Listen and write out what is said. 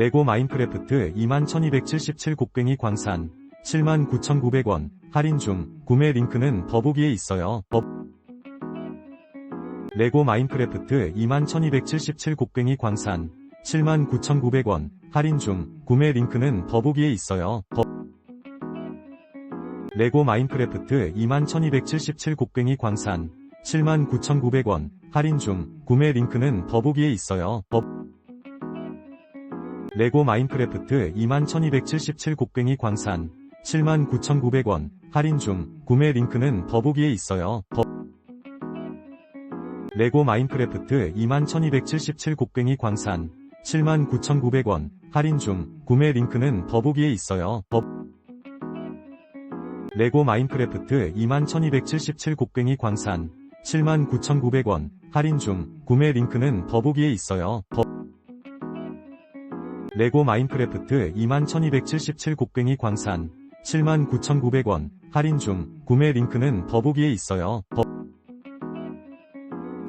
레고 마인크래프트 21,277 곡괭이 광산 79,900원 할인 중 구매 링크는 더보기에 있어요. 더... 레고 마인크래프트 21,277 곡괭이 광산 79,900원 할인 중 구매 링크는 더보기에 있어요. 더... 레고 마인크래프트 21,277 곡괭이 광산 79,900원 할인 중 구매 링크는 더보기에 있어요. 더... 레고 마인크래프트 21,277 곡괭이 광산 79,900원 할인 중 구매 링크는 더보기에 있어요. 더... 레고 마인크래프트 21,277 곡괭이 광산 79,900원 할인 중 구매 링크는 더보기에 있어요. 더... 레고 마인크래프트 21,277 곡괭이 광산 79,900원 할인 중 구매 링크는 더보기에 있어요. 더... 레고 마인크래프트 21,277 곡괭이 광산 79,900원 할인 중 구매 링크는 더보기에 있어요. 더...